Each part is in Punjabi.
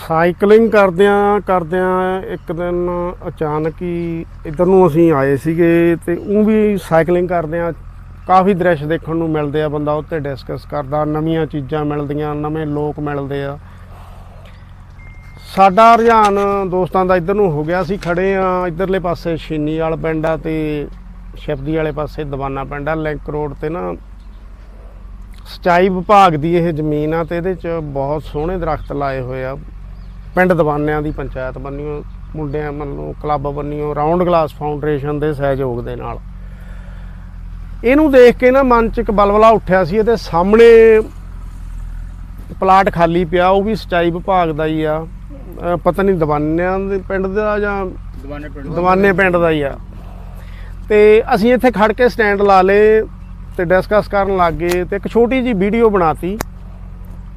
ਸਾਈਕਲਿੰਗ ਕਰਦਿਆਂ ਕਰਦਿਆਂ ਇੱਕ ਦਿਨ ਅਚਾਨਕ ਹੀ ਇਧਰ ਨੂੰ ਅਸੀਂ ਆਏ ਸੀਗੇ ਤੇ ਉਹ ਵੀ ਸਾਈਕਲਿੰਗ ਕਰਦਿਆਂ ਕਾਫੀ ਦ੍ਰਿਸ਼ ਦੇਖਣ ਨੂੰ ਮਿਲਦੇ ਆ, ਬੰਦਾ ਉੱਤੇ ਡਿਸਕਸ ਕਰਦਾ, ਨਵੀਆਂ ਚੀਜ਼ਾਂ ਮਿਲਦੀਆਂ, ਨਵੇਂ ਲੋਕ ਮਿਲਦੇ ਆ। ਸਾਡਾ ਰੁਝਾਨ ਦੋਸਤਾਂ ਦਾ ਇਧਰ ਨੂੰ ਹੋ ਗਿਆ ਸੀ ਖੜੇ ਆ ਇਧਰਲੇ ਪਾਸੇ ਛੀਨੀ ਵਾਲ ਪਿੰਡ ਆ ਤੇ ਸ਼ਿਵਦੀ ਵਾਲੇ ਪਾਸੇ ਦਵਾਨਾ ਪਿੰਡ ਆ, ਲਿੰਕ ਰੋਡ ਤੇ ਨਾ। ਸਚਾਈ ਵਿਭਾਗ ਦੀ ਇਹ ਜ਼ਮੀਨ ਆ ਤੇ ਇਹਦੇ ਚ ਬਹੁਤ ਸੋਹਣੇ ਦਰਖਤ ਲਾਏ ਹੋਏ ਆ। ਪਿੰਡ ਦਵਾਨਿਆਂ ਦੀ ਪੰਚਾਇਤ ਬੰਨਿਓ ਮੁੰਡਿਆਂ ਵੱਲੋਂ ਕਲੱਬ ਬੰਨਿਓ ਰਾਉਂਡ ਗਲਾਸ ਫਾਊਂਡੇਸ਼ਨ ਦੇ ਸਹਿਯੋਗ ਦੇ ਨਾਲ। ਇਹਨੂੰ ਦੇਖ ਕੇ ਨਾ ਮਨ ਚ ਇੱਕ ਬਲਬਲਾ ਉੱਠਿਆ ਸੀ ਇਹਦੇ ਸਾਹਮਣੇ ਪਲਾਟ ਖਾਲੀ ਪਿਆ ਉਹ ਵੀ ਸਚਾਈ ਵਿਭਾਗ ਦਾ ਹੀ ਆ। ਪਤਾ ਨਹੀਂ ਦਵਾਨਿਆਂ ਦੇ ਪਿੰਡ ਦਾ ਜਾਂ ਦਵਾਨੇ ਪਿੰਡ ਦਵਾਨੇ ਪਿੰਡ ਦਾ ਹੀ ਆ। ਤੇ ਅਸੀਂ ਇੱਥੇ ਖੜ ਕੇ ਸਟੈਂਡ ਲਾ ਲਏ ਤੇ ਡਿਸਕਸ ਕਰਨ ਲੱਗ ਗਏ ਤੇ ਇੱਕ ਛੋਟੀ ਜੀ ਵੀਡੀਓ ਬਣਾਤੀ।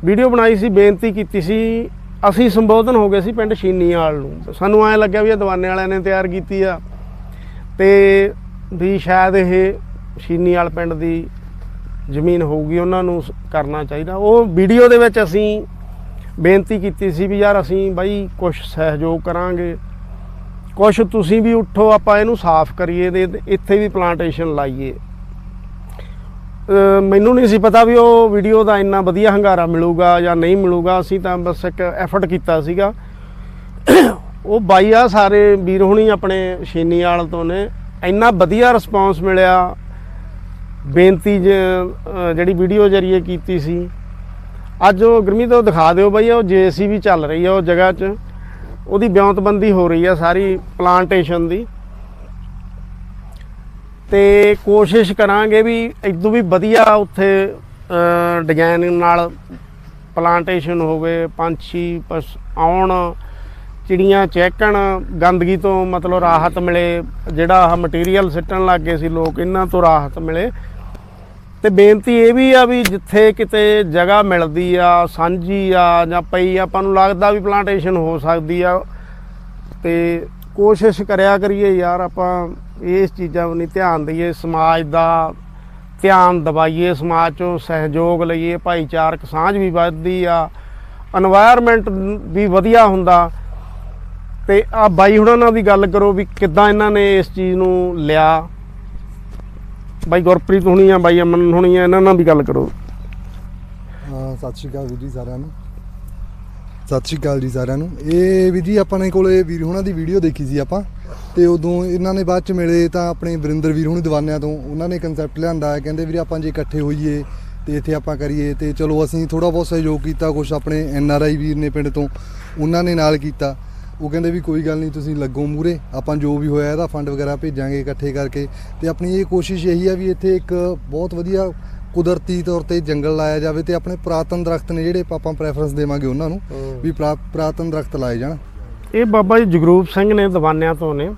ਵੀਡੀਓ ਬਣਾਈ ਸੀ ਬੇਨਤੀ ਕੀਤੀ ਸੀ ਅਸੀਂ ਸੰਬੋਧਨ ਹੋ ਗਏ ਸੀ ਪਿੰਡ ਸ਼ੀਨੀਵਾਲ ਨੂੰ। ਸਾਨੂੰ ਐਂ ਲੱਗਿਆ ਵੀ ਇਹ ਦਵਾਨੇ ਵਾਲਿਆਂ ਨੇ ਤਿਆਰ ਕੀਤੀ ਆ। ਤੇ ਵੀ ਸ਼ਾਇਦ ਇਹ ਛੀਨੀਵਾਲ ਪਿੰਡ ਦੀ ਜ਼ਮੀਨ ਹੋਊਗੀ, ਉਹਨਾਂ ਨੂੰ ਸ- ਕਰਨਾ ਚਾਹੀਦਾ। ਉਹ ਵੀਡੀਓ ਦੇ ਵਿੱਚ ਅਸੀਂ ਬੇਨਤੀ ਕੀਤੀ ਸੀ ਵੀ ਯਾਰ ਅਸੀਂ ਬਾਈ ਕੁਝ ਸਹਿਯੋਗ ਕਰਾਂਗੇ। ਕੁਛ ਤੁਸੀਂ ਵੀ ਉੱਠੋ, ਆਪਾਂ ਇਹਨੂੰ ਸਾਫ਼ ਕਰੀਏ ਤੇ ਇੱਥੇ ਵੀ ਪਲਾਂਟੇਸ਼ਨ ਲਾਈਏ। ਮੈਨੂੰ ਨਹੀਂ ਸੀ ਪਤਾ ਵੀ ਉਹ ਵੀਡੀਓ ਦਾ ਇੰਨਾ ਵਧੀਆ ਹੰਗਾਰਾ ਮਿਲੂਗਾ ਜਾਂ ਨਹੀਂ ਮਿਲੂਗਾ। ਅਸੀਂ ਤਾਂ ਬਸ ਇੱਕ ਐਫਰਟ ਕੀਤਾ ਸੀਗਾ। ਉਹ ਬਾਈ ਆ ਸਾਰੇ ਵੀਰ ਹੁਣੀ ਆਪਣੇ ਛੀਨੀਵਾਲ ਤੋਂ ਨੇ। ਇੰਨਾ ਵਧੀਆ ਰਿਸਪਾਂਸ ਮਿਲਿਆ। ਬੇਨਤੀ ਜ- ਜਿਹੜੀ ਵੀਡੀਓ ਜਰੀਏ ਕੀਤੀ ਸੀ। ਅੱਜ ਉਹ ਗੁਰਮੀਤ, ਉਹ ਦਿਖਾ ਦਿਓ ਬਈ, ਉਹ ਜੇਸੀਬੀ ਚੱਲ ਰਹੀ ਆ ਉਹ ਜਗ੍ਹਾ 'ਚ। ਉਹਦੀ ਬਿਉਂਤਬੰਦੀ ਹੋ ਰਹੀ ਆ ਸਾਰੀ ਪਲਾਂਟੇਸ਼ਨ ਦੀ। ਤੇ ਕੋਸ਼ਿਸ਼ ਕਰਾਂਗੇ ਵੀ ਇਦੋਂ ਵੀ ਵਧੀਆ ਉੱਥੇ ਡਿਜ਼ਾਈਨ ਨਾਲ ਪਲਾਂਟੇਸ਼ਨ ਹੋਵੇ ਪੰਛੀ ਪਸ- ਆਉਣ, ਚਿੜੀਆਂ ਚਹਿਕਣ ਗੰਦਗੀ ਤੋਂ ਮਤਲਬ ਰਾਹਤ ਮਿਲੇ, ਜਿਹੜਾ ਆਹ ਮਟੀਰੀਅਲ ਸਿੱਟਣ ਲੱਗ ਗਏ ਸੀ ਲੋਕ, ਇਹਨਾਂ ਤੋਂ ਰਾਹਤ ਮਿਲੇ। ਤੇ ਬੇਨਤੀ ਇਹ ਵੀ ਆ ਵੀ ਜਿੱਥੇ ਕਿਤੇ ਜਗ੍ਹਾ ਮਿਲਦੀ ਆ, ਸਾਂਝੀ ਆ, ਜਾਂ ਪਈ, ਆਪਾਂ ਨੂੰ ਲੱਗਦਾ ਵੀ ਪਲਾਂਟੇਸ਼ਨ ਹੋ ਸਕਦੀ ਆ। ਤੇ ਕੋਸ਼ਿਸ਼ ਕਰਿਆ ਕਰੀਏ ਯਾਰ ਆਪਾਂ ਇਸ ਚੀਜ਼ਾਂ ਨਹੀਂ ਧਿਆਨ ਦਈਏ, ਸਮਾਜ ਦਾ ਧਿਆਨ ਦਵਾਈਏ ਸਮਾਜ 'ਚੋਂ ਸਹਿਯੋਗ ਲਈਏ, ਭਾਈਚਾਰਕ ਸਾਂਝ ਵੀ ਵੱਧਦੀ ਆ এনवायरमेंट ਵੀ ਵਧੀਆ ਹੁੰਦਾ। ਤੇ ਆ ਬਾਈ ਹੁਣਾਂ ਨਾਲ ਵੀ ਗੱਲ ਕਰੋ ਵੀ ਕਿੱਦਾਂ ਇਹਨਾਂ ਨੇ ਇਸ ਚੀਜ਼ ਨੂੰ ਲਿਆ। ਬਾਈ ਗੁਰਪ੍ਰੀਤ ਹੁਣੀ ਆ, ਬਾਈ ਅਮਨ ਹੁਣੀ ਆ, ਇਹਨਾਂ ਨਾਲ ਵੀ ਗੱਲ ਕਰੋ। ਸਤਿ ਸ਼੍ਰੀ ਅਕਾਲ ਜੀ ਸਾਰਿਆਂ ਨੂੰ। ਸਤਿ ਸ਼੍ਰੀ ਅਕਾਲ ਜੀ ਸਾਰਿਆਂ ਨੂੰ। ਇਹ ਵੀ ਜੀ, ਆਪਾਂ ਆਪਣੇ ਕੋਲੇ ਵੀਰ ਹੁਣਾਂ ਦੀ ਵੀਡੀਓ ਦੇਖੀ ਸੀ ਆਪਾਂ। ਤੇ ਉਦੋਂ ਇਹਨਾਂ ਨੇ ਬਾਅਦ ਚ ਮਿਲੇ ਤਾਂ ਆਪਣੇ ਵਰਿੰਦਰ ਵੀਰ ਹੁਣੀ ਦੀਵਾਨਿਆਂ ਤੋਂ ਉਹਨਾਂ ਨੇ ਕਨਸੈਪਟ ਲਿਆਂਦਾ ਕਹਿੰਦੇ ਵੀਰੇ ਆਪਾਂ ਜੇ ਇਕੱਠੇ ਹੋਈਏ ਤੇ ਇੱਥੇ ਆਪਾਂ ਕਰੀਏ ਤੇ ਚਲੋ ਅਸੀਂ ਥੋੜਾ ਬਹੁਤ ਸਹਿਯੋਗ ਕੀਤਾ ਕੁਝ ਆਪਣੇ ਐਨ ਆਰ ਆਈ ਵੀਰ ਨੇ ਪਿੰਡ ਤੋਂ ਉਹਨਾਂ ਨੇ ਨਾਲ ਕੀਤਾ। ਉਹ ਕਹਿੰਦੇ ਵੀ ਕੋਈ ਗੱਲ ਨਹੀਂ ਤੁਸੀਂ ਲੱਗੋ ਮੂਰੇ ਆਪਾਂ ਜੋ ਵੀ ਹੋਇਆ ਇਹਦਾ ਫੰਡ ਵਗੈਰਾ ਭੇਜਾਂਗੇ ਇਕੱਠੇ ਕਰਕੇ। ਤੇ ਆਪਣੀ ਇਹ ਕੋਸ਼ਿਸ਼ ਇਹੀ ਆ ਵੀ ਇੱਥੇ ਇੱਕ ਬਹੁਤ ਵਧੀਆ ਕੁਦਰਤੀ ਤੌਰ ਤੇ ਜੰਗਲ ਲਾਇਆ ਜਾਵੇ ਤੇ ਆਪਣੇ ਪੁਰਾਤਨ ਦਰਖਤ ਨੇ ਜਿਹੜੇ ਆਪਾਂ ਪ੍ਰੈਫਰੈਂਸ ਦੇਵਾਂਗੇ ਉਹਨਾਂ ਨੂੰ ਵੀ ਪੁਰਾ- ਪੁਰਾਤਨ ਦਰਖਤ ਲਾਏ ਜਾਣ। ਇਹ ਬਾਬਾ ਜੀ ਜਗਰੂਪ ਸਿੰਘ ਨੇ, ਦਵਾਨਿਆਂ ਤੋਂ ਨੇ।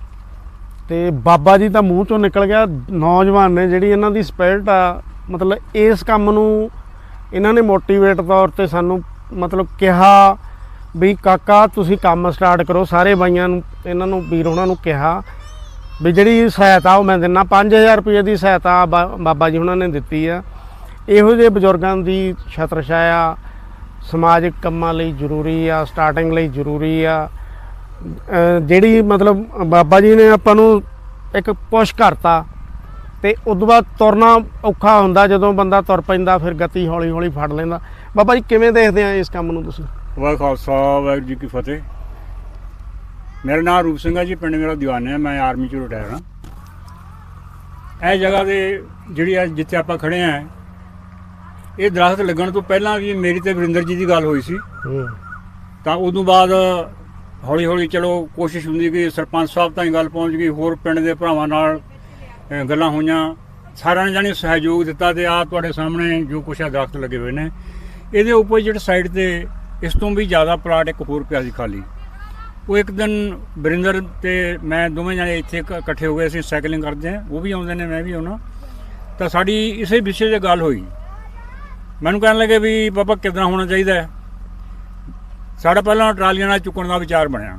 ਤੇ ਬਾਬਾ ਜੀ ਤਾਂ ਮੂੰਹ ਚੋਂ ਨਿਕਲ ਗਿਆ। ਨੌਜਵਾਨ ਨੇ ਜਿਹੜੀ ਇਹਨਾਂ ਦੀ ਸਪਿਰਿਟ ਆ, ਮਤਲਬ ਇਸ ਕੰਮ ਨੂੰ ਇਹਨਾਂ ਨੇ ਮੋਟੀਵੇਟ ਤੌਰ ਤੇ ਸਾਨੂੰ ਮਤਲਬ ਕਿਹਾ ਵੀ, ਕਾਕਾ, ਤੁਸੀਂ ਕੰਮ ਸਟਾਰਟ ਕਰੋ। ਸਾਰੇ ਬਾਈਆਂ ਨੂੰ, ਇਹਨਾਂ ਨੂੰ, ਵੀਰ ਉਹਨਾਂ ਨੂੰ ਕਿਹਾ ਵੀ ਜਿਹੜੀ ਸਹਾਇਤਾ, ਉਹ ਮੈਂ ਦਿੰਨਾ। 5000 ਰੁਪਏ ਦੀ ਸਹਾਇਤਾ ਬਾ- ਬਾਬਾ ਜੀ ਉਹਨਾਂ ਨੇ ਦਿੱਤੀ ਆ। ਇਹੋ ਜਿਹੇ ਬਜ਼ੁਰਗਾਂ ਦੀ ਛਤਰ ਛਾਇਆ ਸਮਾਜਿਕ ਕੰਮਾਂ ਲਈ ਜ਼ਰੂਰੀ ਆ ਸਟਾਰਟਿੰਗ ਲਈ ਜ਼ਰੂਰੀ ਆ। ਜਿਹੜੀ ਮਤਲਬ ਬਾਬਾ ਜੀ ਨੇ ਆਪਾਂ ਨੂੰ ਇੱਕ ਪੁਸ਼ ਕਰਤਾ ਤੇ ਉਦੋਂ ਬਾਅਦ ਤੁਰਨਾ ਔਖਾ ਹੁੰਦਾ ਜਦੋਂ ਬੰਦਾ ਤੁਰ ਪੈਂਦਾ ਫਿਰ ਗਤੀ ਹੌਲੀ ਹੌਲੀ ਫੜ ਲੈਂਦਾ। ਬਾਬਾ ਜੀ ਕਿਵੇਂ ਦੇਖਦੇ ਆ ਇਸ ਕੰਮ ਨੂੰ ਤੁਸੀਂ? ਵਾਹਿਗੁਰੂ ਖਾਲਸਾ ਵਾਹਿਗੁਰੂ ਜੀ ਕੀ ਫਤਿਹ। ਮੇਰਾ ਨਾਮ ਰੂਪ ਸਿੰਘ ਹੈ ਜੀ ਪਿੰਡ ਮੇਰਾ ਦੀਵਾਨਾ ਹੈ ਮੈਂ ਆਰਮੀ ਚੋਂ ਰਿਟਾਇਰ ਹਾਂ। ਇਹ ਜਗ੍ਹਾ ਦੇ ਜਿਹੜੀ ਆ ਜਿੱਥੇ ਆਪਾਂ ਖੜੇ ਆ ਇਹ ਦਰਖਤ ਲੱਗਣ ਤੋਂ ਪਹਿਲਾਂ ਵੀ ਮੇਰੀ ਤੇ ਵਰਿੰਦਰ ਜੀ ਦੀ ਗੱਲ ਹੋਈ ਸੀ। ਤਾਂ ਉਦੋਂ ਬਾਅਦ ਹੌਲੀ ਹੌਲੀ ਚਲੋ ਕੋਸ਼ਿਸ਼ ਹੁੰਦੀ ਕਿ ਸਰਪੰਚ ਸਾਹਿਬ ਤਾਈਂ ਗੱਲ ਪਹੁੰਚ ਗਈ, ਹੋਰ ਪਿੰਡ ਦੇ ਭਰਾਵਾਂ ਨਾਲ ਗੱਲਾਂ ਹੋਈਆਂ। ਸਾਰਿਆਂ ਨੇ ਜਾਣੀ ਸਹਿਯੋਗ ਦਿੱਤਾ ਤੇ ਆ ਤੁਹਾਡੇ ਸਾਹਮਣੇ ਜੋ ਕੁਛ ਆ ਦਰਖਤ ਲੱਗੇ ਹੋਏ ਨੇ। ਇਹਦੇ ਆਪੋਜ਼ਿਟ ਸਾਈਡ ਤੇ ਇਸ ਤੋਂ ਵੀ ਜ਼ਿਆਦਾ ਪਲਾਟ ਇੱਕ ਹੋਰ ਪਿਆ ਸੀ ਖਾਲੀ। ਉਹ ਇੱਕ ਦਿਨ ਬਰਿੰਦਰ ਤੇ ਮੈਂ ਦੋਵੇਂ ਜਣੇ ਇੱਥੇ ਇਕੱਠੇ ਹੋ ਗਏ, ਅਸੀਂ ਸਾਈਕਲਿੰਗ ਕਰਦੇ ਆ ਉਹ ਵੀ ਆਉਂਦੇ ਨੇ, ਮੈਂ ਵੀ ਆਉਣਾ। ਤਾਂ ਸਾਡੀ ਇਸੇ ਵਿਸ਼ੇ 'ਤੇ ਗੱਲ ਹੋਈ। ਮੈਨੂੰ ਕਹਿਣ ਲੱਗੇ ਵੀ ਬਾਬਾ ਕਿਦਾਂ ਹੋਣਾ ਚਾਹੀਦਾ ਹੈ? ਸਾਡਾ ਪਹਿਲਾਂ ਟਰਾਲੀਆਂ ਨਾਲ ਚੁੱਕਣ ਦਾ ਵਿਚਾਰ ਬਣਿਆ।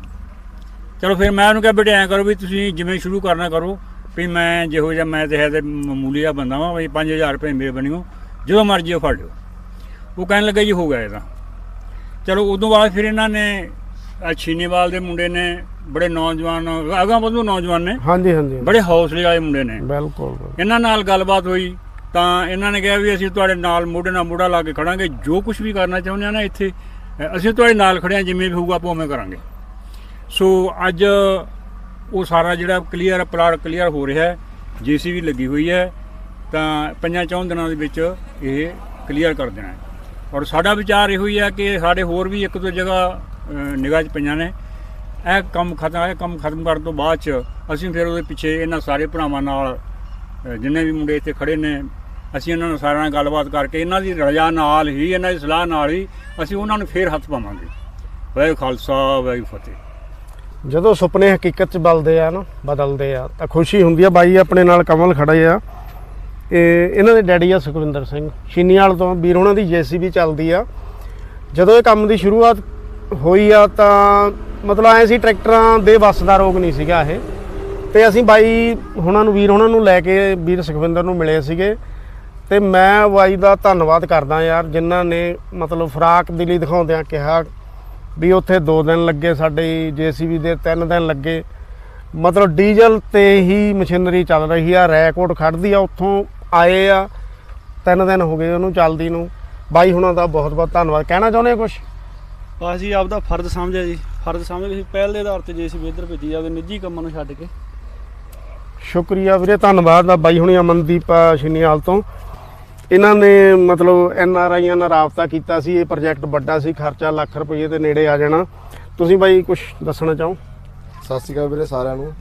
ਚਲੋ ਫਿਰ ਮੈਂ ਉਹਨੂੰ ਕਿਹਾ ਬੇਟੇ ਐਂ ਕਰੋ ਵੀ ਤੁਸੀਂ ਜਿਵੇਂ ਸ਼ੁਰੂ ਕਰਨਾ ਕਰੋ ਵੀ ਮੈਂ ਜਿਹੋ ਜਿਹਾ ਮੈਂ ਤੇ ਹੈ ਤੇ ਮਾਮੂਲੀ ਜਿਹਾ ਬੰਦਾ ਵਾਂ ਵੀ 5000 ਰੁਪਏ ਮੇਰੇ ਬਣਿਓ ਜਦੋਂ ਮਰਜ਼ੀ ਉਹ ਫੜ ਲਿਓ। ਉਹ ਕਹਿਣ ਲੱਗਾ ਜੀ ਹੋ ਗਿਆ ਇਹਦਾ। ਚਲੋ ਉਦੋਂ ਬਾਅਦ ਫਿਰ ਇਹਨਾਂ ਨੇ ਛੀਨੇਵਾਲ ਦੇ ਮੁੰਡੇ ਨੇ ਬੜੇ ਨੌਜਵਾਨ ਅਗਾਂ ਵਧੂ ਨੌਜਵਾਨ ਨੇ ਹਾਂਜੀ ਹਾਂਜੀ। ਬੜੇ ਹੌਸਲੇ ਵਾਲੇ ਮੁੰਡੇ ਨੇ। ਬਿਲਕੁਲ। ਇਹਨਾਂ ਨਾਲ ਗੱਲਬਾਤ ਹੋਈ ਤਾਂ ਇਹਨਾਂ ਨੇ ਕਿਹਾ ਵੀ ਅਸੀਂ ਤੁਹਾਡੇ ਨਾਲ ਮੋਢੇ ਨਾਲ ਮੋਢਾ ਲਾ ਕੇ ਖੜਾਂਗੇ ਜੋ ਕੁਝ ਵੀ ਕਰਨਾ ਚਾਹੁੰਦੇ ਆ ਨਾ ਇੱਥੇ ਅਸੀਂ ਤੁਹਾਡੇ ਨਾਲ ਖੜੇ ਆ ਜਿਵੇਂ ਵੀ ਹੋਊਗਾ, ਆਪਾਂ ਉਵੇਂ ਕਰਾਂਗੇ। ਸੋ ਅੱਜ ਉਹ ਸਾਰਾ ਜਿਹੜਾ ਕਲੀਅਰ ਪਲਾਟ ਕਲੀਅਰ ਹੋ ਰਿਹਾ ਹੈ, ਜੀਸੀਬੀ ਲੱਗੀ ਹੋਈ ਹੈ, ਤਾਂ ਪੰਜਾਂ ਚੌਂ ਦਿਨਾਂ ਦੇ ਵਿੱਚ ਇਹ ਕਲੀਅਰ ਕਰ ਦੇਣਾ ਹੈ। ਔਰ ਸਾਡਾ ਵਿਚਾਰ ਇਹੋ ਹੀ ਹੈ ਕਿ ਸਾਡੇ ਹੋਰ ਵੀ ਇੱਕ ਦੋ ਜਗ੍ਹਾ ਨਿਗਾਹ 'ਚ ਪਈਆਂ ਨੇ। ਇਹ ਕੰਮ ਖਤਮ, ਇਹ ਕੰਮ ਖਤਮ ਕਰਨ ਤੋਂ ਬਾਅਦ 'ਚ ਅਸੀਂ ਫਿਰ ਉਹਦੇ ਪਿੱਛੇ ਇਹਨਾਂ ਸਾਰੇ ਭਰਾਵਾਂ ਨਾਲ ਜਿੰਨੇ ਵੀ ਮੁੰਡੇ ਇੱਥੇ ਖੜੇ ਨੇ ਅਸੀਂ ਇਹਨਾਂ ਨੂੰ ਸਾਰਿਆਂ ਨਾਲ ਗੱਲਬਾਤ ਕਰਕੇ ਇਹਨਾਂ ਦੀ ਰਜਾ ਨਾਲ ਹੀ, ਇਹਨਾਂ ਦੀ ਸਲਾਹ ਨਾਲ ਹੀ ਅਸੀਂ ਉਹਨਾਂ ਨੂੰ ਫੇਰ ਹੱਥ ਪਾਵਾਂਗੇ। ਵਾਹਿਗੁਰੂ ਖਾਲਸਾ, ਵਾਹਿਗੁਰੂ ਫਤਿਹ। ਜਦੋਂ ਸੁਪਨੇ ਹਕੀਕਤ ਚ ਬਲਦੇ ਆ ਨਾ, ਬਦਲਦੇ ਆ, ਤਾਂ ਖੁਸ਼ੀ ਹੁੰਦੀ ਆ। ਬਾਈ ਆਪਣੇ ਨਾਲ ਕਮਲ ਖੜੇ ਆ। ਇਹ ਇਹਨਾਂ ਦੇ ਡੈਡੀ ਆ ਸੁਖਵਿੰਦਰ ਸਿੰਘ। ਛੀਨੀਵਾਲ ਤੋਂ ਵੀਰ ਉਹਨਾਂ ਦੀ ਜੀਸੀਬੀ ਚੱਲਦੀ ਆ। ਜਦੋਂ ਇਹ ਕੰਮ ਦੀ ਸ਼ੁਰੂਆਤ ਹੋਈ ਆ, ਤਾਂ ਮਤਲਬ ਐ ਸੀ ਟਰੈਕਟਰਾਂ ਦੇ ਵੱਸ ਦਾ ਰੋਗ ਨਹੀਂ ਸੀਗਾ ਇਹ। ਤੇ ਅਸੀਂ ਬਾਈ ਹੁਣਾਂ ਨੂੰ, ਵੀਰ ਉਹਨਾਂ ਨੂੰ ਲੈ ਕੇ ਵੀਰ ਸੁਖਵਿੰਦਰ ਨੂੰ ਮਿਲੇ ਸੀਗੇ। ਤੇ ਮੈਂ ਬਾਈ ਦਾ ਧੰਨਵਾਦ ਕਰਦਾ ਯਾਰ ਜਿਨ੍ਹਾਂ ਨੇ ਮਤਲਬ ਫਰਾਕ ਦਿਲੀ ਦਿਖਾਉਂਦਿਆਂ ਕਿਹਾ ਵੀ ਉੱਥੇ 2 ਦਿਨ ਲੱਗੇ ਸਾਡੇ ਜੀਸੀਬੀ ਦੇ 3 ਦਿਨ ਲੱਗੇ। ਮਤਲਬ ਡੀਜ਼ਲ ਤੇ ਹੀ ਮਸ਼ੀਨਰੀ ਚੱਲ ਰਹੀ ਆ ਰੈਕੋਰਡ ਖੜਦੀ ਆ ਉੱਥੋਂ ਆਏ ਆ 3 ਦਿਨ ਹੋ ਗਏ ਉਹਨੂੰ ਚੱਲਦੀ ਨੂੰ। ਬਾਈ ਹੁਣਾਂ ਦਾ ਬਹੁਤ ਬਹੁਤ ਧੰਨਵਾਦ। ਕਹਿਣਾ ਚਾਹੁੰਦੇ ਆ ਕੁਝ ਬਸ ਜੀ ਆਪਦਾ ਫਰਜ਼ ਸਮਝਿਆ ਜੀ। ਫਰਜ਼ ਸਮਝ ਕੇ ਪਹਿਲ ਦੇ ਆਧਾਰ ਤੇ ਜੇਸੀਬੀ ਇੱਧਰ ਭੇਜੀ ਜਾਵੇ ਨਿੱਜੀ ਕੰਮਾਂ ਨੂੰ ਛੱਡ ਕੇ। ਸ਼ੁਕਰੀਆ ਵੀਰੇ ਧੰਨਵਾਦ ਆ ਬਾਈ ਹੁਣੀ ਅਮਨਦੀਪ ਸ਼ਨੀਵਾਲ ਤੋਂ। ਇਹਨਾਂ ਨੇ ਮਤਲਬ ਐਨ ਆਰ ਆਈਆਂ ਨਾਲ ਰਾਬਤਾ ਕੀਤਾ ਸੀ ਇਹ ਪ੍ਰੋਜੈਕਟ ਵੱਡਾ ਸੀ ਖਰਚਾ ਲੱਖ ਰੁਪਏ ਦੇ ਨੇੜੇ ਆ ਜਾਣਾ। ਤੁਸੀਂ ਬਾਈ ਕੁਝ ਦੱਸਣਾ ਚਾਹੋ? ਸਤਿ ਸ਼੍ਰੀ ਅਕਾਲ ਵੀਰੇ ਸਾਰਿਆਂ ਨੂੰ।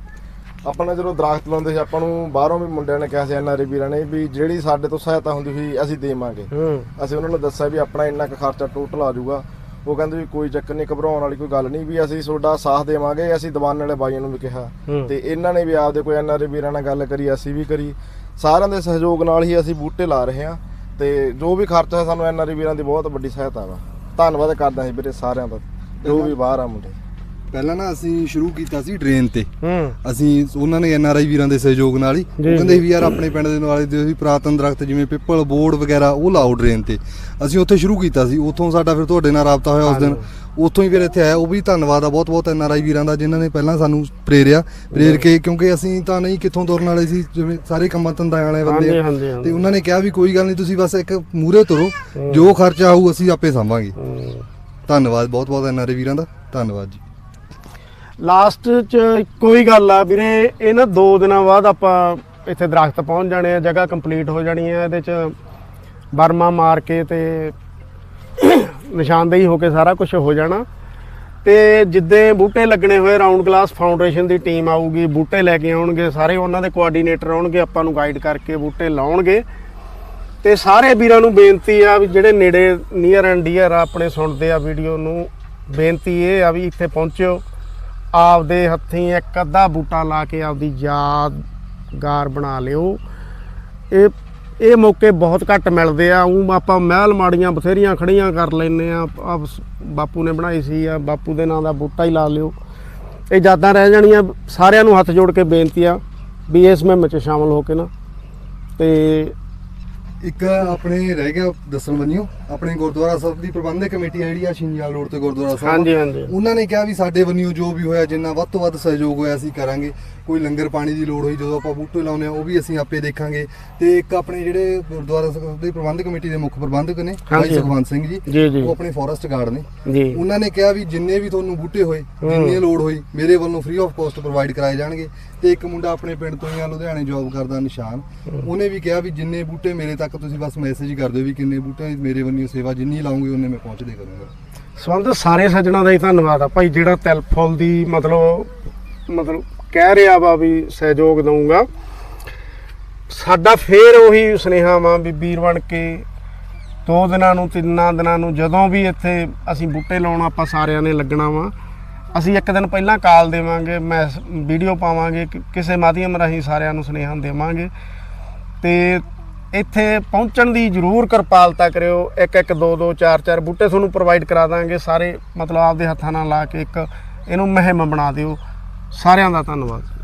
ਆਪਾਂ ਨੇ ਜਦੋਂ ਦਰਖਤ ਲਾਉਂਦੇ ਸੀ ਆਪਾਂ ਨੂੰ ਬਾਹਰੋਂ ਵੀ ਮੁੰਡਿਆਂ ਨੇ ਕਿਹਾ ਸੀ ਐਨਆਰਏ ਵੀਰਾਂ ਨੇ ਵੀ ਜਿਹੜੀ ਸਾਡੇ ਤੋਂ ਸਹਾਇਤਾ ਹੁੰਦੀ ਸੀ ਅਸੀਂ ਦੇਵਾਂਗੇ। ਅਸੀਂ ਉਹਨਾਂ ਨੂੰ ਦੱਸਿਆ ਵੀ ਆਪਣਾ ਇੰਨਾ ਕੁ ਖਰਚਾ ਟੋਟਲ ਆ ਜਾਊਗਾ। ਉਹ ਕਹਿੰਦੇ ਵੀ ਕੋਈ ਚੱਕਰ ਨਹੀਂ ਘਬਰਾਉਣ ਵਾਲੀ ਕੋਈ ਗੱਲ ਨਹੀਂ ਵੀ ਅਸੀਂ ਤੁਹਾਡਾ ਸਾਥ ਦੇਵਾਂਗੇ ਅਸੀਂ ਦੀਵਾਨ ਵਾਲੇ ਬਾਈਆਂ ਨੂੰ ਵੀ ਕਿਹਾ। ਤੇ ਇਹਨਾਂ ਨੇ ਵੀ ਆਪਦੇ ਕੋਈ ਐਨਆਰਏ ਵੀਰਾਂ ਨਾਲ ਗੱਲ ਕਰੀ ਅਸੀਂ ਵੀ ਕਰੀ। ਸਾਰਿਆਂ ਦੇ ਸਹਿਯੋਗ ਨਾਲ ਹੀ ਅਸੀਂ ਬੂਟੇ ਲਾ ਰਹੇ ਹਾਂ ਤੇ ਜੋ ਵੀ ਖਰਚਾ ਹੈ ਸਾਨੂੰ ਐਨਆਰਏ ਵੀਰਾਂ ਦੀ ਬਹੁਤ ਵੱਡੀ ਸਹਾਇਤਾ ਵਾ। ਧੰਨਵਾਦ ਕਰਦਾ ਹਾਂ ਵੀਰੇ ਸਾਰਿਆਂ ਦਾ ਜੋ ਵੀ ਬਾਹਰ ਆ ਮੁੰਡੇ। ਪਹਿਲਾਂ ਨਾ ਅਸੀਂ ਸ਼ੁਰੂ ਕੀਤਾ ਸੀ ਡਰੇਨ ਤੇ। ਹੂੰ। ਅਸੀਂ ਉਹਨਾਂ ਨੇ ਐਨਆਰਆਈ ਵੀਰਾਂ ਦੇ ਸਹਿਯੋਗ ਨਾਲ ਹੀ। ਉਹ ਕਹਿੰਦੇ। ਵੀ ਯਾਰ ਆਪਣੇ ਪਿੰਡ ਦੇ ਨਾਲੇ ਦੇ ਵੀ ਪੁਰਾਤਨ ਦਰਖਤ ਜਿਵੇਂ ਪਿੱਪਲ ਬੋਰਡ ਵਗੈਰਾ ਉਹ ਲਾਓ ਡਰੇਨ ਤੇ। ਅਸੀਂ ਉੱਥੇ ਸ਼ੁਰੂ ਕੀਤਾ ਸੀ। ਉੱਥੋਂ ਸਾਡਾ ਫਿਰ ਤੁਹਾਡੇ ਨਾਲ ਰਾਬਤਾ ਹੋਇਆ ਉਸ ਦਿਨ। ਉੱਥੋਂ ਹੀ ਫਿਰ ਇੱਥੇ ਆਇਆ। ਉਹ ਵੀ ਧੰਨਵਾਦ ਆ। ਬਹੁਤ ਬਹੁਤ ਐਨਆਰਆਈ ਵੀਰਾਂ ਦਾ ਜਿਨ੍ਹਾਂ ਨੇ ਪਹਿਲਾਂ ਸਾਨੂੰ ਪ੍ਰੇਰਿਆ। ਪ੍ਰੇਰ ਕੇ ਕਿਉਂਕਿ ਅਸੀਂ ਤਾਂ ਨਹੀਂ ਕਿੱਥੋਂ ਤੁਰਨ ਵਾਲੇ ਸੀ। ਜਿਵੇਂ ਸਾਰੇ ਕੰਮਾਂ ਧੰਦਾ ਵਾਲੇ ਬੰਦੇ ਹਾਂਜੀ ਆ। ਹਾਂਜੀ। ਤੇ ਉਹਨਾਂ ਨੇ ਕਿਹਾ ਵੀ ਕੋਈ ਗੱਲ ਨਹੀਂ ਤੁਸੀਂ ਬਸ ਇੱਕ ਮੂਰੇ ਤੁਰੋ। ਜੋ ਖਰਚਾ ਆਊ ਅਸੀਂ ਆਪੇ ਸਾਂਭਾਂਗੇ। ਧੰਨਵਾਦ। ਬਹੁਤ ਬਹੁਤ ਐਨਆਰਆਈ ਵੀਰਾਂ ਦਾ। ਧੰਨਵਾਦ ਜੀ। ਲਾਸਟ ਚ ਕੋਈ ਗੱਲ ਆ ਵੀਰੇ ਇਹ ਨਾ 2 ਦਿਨਾਂ ਬਾਅਦ ਆਪਾਂ ਇੱਥੇ ਦਰਖਤ ਪਹੁੰਚ ਜਾਣੇ ਆ, ਜਗ੍ਹਾ ਕੰਪਲੀਟ ਹੋ ਜਾਣੀ ਆ, ਇਹਦੇ ਚ ਬਰਮਾ ਮਾਰ ਕੇ ਤੇ ਨਿਸ਼ਾਨਦੇਹੀ ਹੋ ਕੇ ਸਾਰਾ ਕੁਝ ਹੋ ਜਾਣਾ। ਤੇ ਜਿੱਦੇ ਬੂਟੇ ਲੱਗਣੇ ਹੋਏ ਰਾਉਂਡ ਗਲਾਸ ਫਾਊਂਡੇਸ਼ਨ ਦੀ ਟੀਮ ਆਊਗੀ, ਬੂਟੇ ਲੈ ਕੇ ਆਉਣਗੇ, ਸਾਰੇ ਉਹਨਾਂ ਦੇ ਕੋਆਰਡੀਨੇਟਰ ਆਉਣਗੇ, ਆਪਾਂ ਨੂੰ ਗਾਈਡ ਕਰਕੇ ਬੂਟੇ ਲਾਉਣਗੇ। ਤੇ ਸਾਰੇ ਵੀਰਾਂ ਨੂੰ ਬੇਨਤੀ ਆ ਵੀ ਜਿਹੜੇ ਨੇੜੇ ਨੀਅਰ ਐਂਡ ਡੀਅਰ ਆ, ਆਪਣੇ ਸੁਣਦੇ ਆ ਵੀਡੀਓ ਨੂੰ, ਬੇਨਤੀ ਇਹ ਆ ਵੀ ਇੱਥੇ ਪਹੁੰਚਿਓ। ਆਪਦੇ ਹੱਥੀਂ ਇੱਕ ਅੱਧਾ ਬੂਟਾ ਲਾ ਕੇ ਆਪਦੀ ਯਾਦਗਾਰ ਬਣਾ ਲਿਓ। ਇਹ ਇਹ ਮੌਕੇ ਬਹੁਤ ਘੱਟ ਮਿਲਦੇ ਆ। ਉਹ ਆਪਾਂ ਮਹਿਲ ਮਾੜੀਆਂ ਬਥੇਰੀਆਂ ਖੜੀਆਂ ਕਰ ਲੈਨੇ ਆ। ਆਹ ਬਾਪੂ ਨੇ ਬਣਾਈ ਸੀ ਆ। ਬਾਪੂ ਦੇ ਨਾਂ ਦਾ ਬੂਟਾ ਹੀ ਲਾ ਲਿਓ। ਇਹ ਯਾਦਾਂ ਰਹਿ ਜਾਣੀਆਂ। ਸਾਰਿਆਂ ਨੂੰ ਹੱਥ ਜੋੜ ਕੇ ਬੇਨਤੀ ਆ ਵੀ ਇਸ ਮੁਹਿੰਮ 'ਚ ਸ਼ਾਮਲ ਹੋ ਕੇ ਨਾ। ਤੇ ਇੱਕ ਆਪਣੇ ਰਹਿ ਗਿਆ ਦੱਸਣ ਬੰਨਿਓ ਆਪਣੇ ਗੁਰਦੁਆਰਾ ਸਾਹਿਬ ਦੀ ਪ੍ਰਬੰਧਕ ਕਮੇਟੀ ਆ ਜਿਹੜੀ ਆ ਸ਼ਿੰਜਾਲ ਰੋਡ ਤੇ ਗੁਰਦੁਆਰਾ ਸਾਹਿਬ। ਹਾਂਜੀ ਹਾਂਜੀ। ਉਹਨਾਂ ਨੇ ਕਿਹਾ ਵੀ ਸਾਡੇ ਵੱਲੋਂ ਜੋ ਵੀ ਹੋਇਆ ਜਿੰਨਾ ਵੱਧ ਤੋਂ ਵੱਧ ਸਹਿਯੋਗ ਹੋਇਆ ਅਸੀਂ ਕਰਾਂਗੇ। ਕੋਈ ਲੰਗਰ ਪਾਣੀ ਦੀ ਲੋੜ ਹੋਈ ਜਦੋਂ ਆਪਾਂ ਬੂਟੇ ਲਾਉਨੇ ਆ ਉਹ ਵੀ ਅਸੀਂ ਆਪੇ ਦੇਖਾਂਗੇ। ਤੇ ਇੱਕ ਆਪਣੇ ਜਿਹੜੇ ਗੁਰਦੁਆਰਾ ਸਾਹਿਬ ਦੀ ਪ੍ਰਬੰਧਕ ਕਮੇਟੀ ਦੇ ਮੁੱਖ ਪ੍ਰਬੰਧਕ ਨੇ ਭਾਈ। ਸੁਖਵੰਤ ਸਿੰਘ ਜੀ ਉਹ ਆਪਣੇ ਫੋਰੈਸਟ ਗਾਰਡ ਨੇ। ਉਹਨਾਂ ਨੇ ਕਿਹਾ ਵੀ ਜਿੰਨੇ ਵੀ ਤੁਹਾਨੂੰ ਬੂਟੇ ਹੋਏ ਜਿੰਨੀ ਲੋੜ ਹੋਈ ਮੇਰੇ ਵੱਲੋਂ ਫ੍ਰੀ ਆਫ ਕਾਸਟ ਪ੍ਰੋਵਾਈਡ ਕਰਾਏ ਜਾਣਗੇ। ਤੇ ਇੱਕ ਮੁੰਡਾ ਆਪਣੇ ਪਿੰਡ ਤੋਂ ਹੀ ਆ ਲੁਧਿਆਣੇ ਜੌਬ ਕਰਦਾ ਨਿਸ਼ਾਨ ਉਹਨੇ ਵੀ ਕਿਹਾ ਵੀ ਜਿੰਨੇ ਬੂਟੇ ਮੇਰੇ ਤੱਕ ਤੁਸੀਂ ਬਸ ਮੈਸੇਜ ਕਰ ਦਿਓ ਵੀ ਕਿੰਨੇ ਬੂਟਿਆਂ ਦੀ ਮੇਰੇ ਵੱਲੋਂ ਸੇਵਾ ਜਿੰਨੀ ਲਾਉਂਗੇ ਉਹਨੇ ਮੈਂ ਪਹੁੰਚਦੇ ਕਰੂੰਗਾ। ਸਬੰਧ ਸਾਰੇ ਸੱਜਣਾ ਦਾ ਹੀ ਧੰਨਵਾਦ ਆ ਭਾਈ, ਜਿਹੜਾ ਤਿਲ ਫੁੱਲ ਦੀ ਮਤਲਬ ਮਤਲਬ ਕਹਿ ਰਿਹਾ ਵਾ ਵੀ ਸਹਿਯੋਗ ਦਊਂਗਾ। ਸਾਡਾ ਫੇਰ ਉਹੀ ਸੁਨੇਹਾ ਵਾ ਵੀ ਵੀਰ ਬਣ ਕੇ ਦੋ ਦਿਨਾਂ ਨੂੰ, ਤਿੰਨਾਂ ਦਿਨਾਂ ਨੂੰ ਜਦੋਂ ਵੀ ਇੱਥੇ ਅਸੀਂ ਬੂਟੇ ਲਾਉਣ ਆਪਾਂ ਸਾਰਿਆਂ ਨੇ ਲੱਗਣਾ ਵਾ। ਅਸੀਂ ਇੱਕ ਦਿਨ ਪਹਿਲਾਂ ਕਾਲ ਦੇਵਾਂਗੇ, ਮੈਂ ਵੀਡੀਓ ਪਾਵਾਂਗੇ ਕਿਸੇ ਮਾਧਿਅਮ ਰਾਹੀਂ ਸਾਰਿਆਂ ਨੂੰ ਸੁਨੇਹਾ ਦੇਵਾਂਗੇ। ਤੇ ਇੱਥੇ ਪਹੁੰਚਣ ਦੀ ਜ਼ਰੂਰ ਕਿਰਪਾਲਤਾ ਕਰਿਓ। ਇੱਕ ਇੱਕ, ਦੋ ਦੋ, ਚਾਰ ਚਾਰ ਬੂਟੇ ਤੁਹਾਨੂੰ ਪ੍ਰੋਵਾਈਡ ਕਰਾ ਦਾਂਗੇ। ਸਾਰੇ ਮਤਲਬ ਆਪਦੇ ਹੱਥਾਂ ਨਾਲ ਲਾ ਕੇ ਇੱਕ ਇਹਨੂੰ ਮੁਹਿੰਮ ਬਣਾ ਦਿਓ। ਸਾਰਿਆਂ ਦਾ ਧੰਨਵਾਦ।